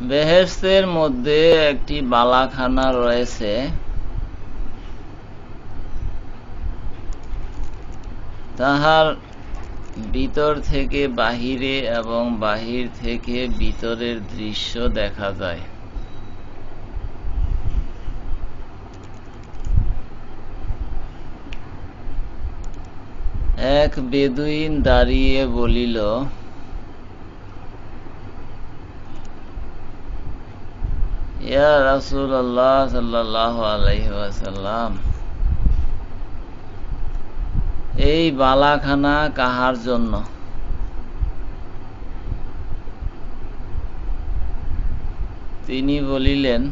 বেহেশতের মধ্যে একটি বালাখানা রয়েছে। তাহার ভিতর থেকে বাহিরে এবং বাহির থেকে ভিতরের দৃশ্য দেখা যায়। এক বেদুইন দাঁড়িয়ে বলিল ইয়া রাসূলুল্লাহ সাল্লাল্লাহু আলাইহি ওয়াসাল্লাম, এই বালাখানা কাহার জন্য? তিনি বলিলেন,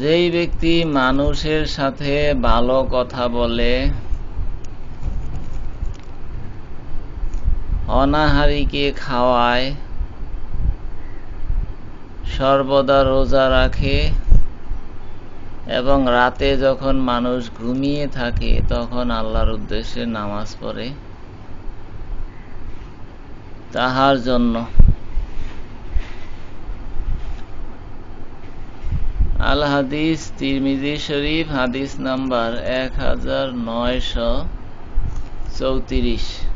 যেই ব্যক্তি মানুষের সাথে ভালো কথা বলে অনাহারীকে খাওয়ায়, সর্বদা রোজা রাখে এবং রাতে যখন মানুষ ঘুমিয়ে থাকে, তখন আল্লাহর উদ্দেশ্যে নামাজ পড়ে। তাহার জন্য আল হাদিস তিরমিজি শরীফ, হাদিস নাম্বার এক হাজার নয়শ চৌত্রিশ।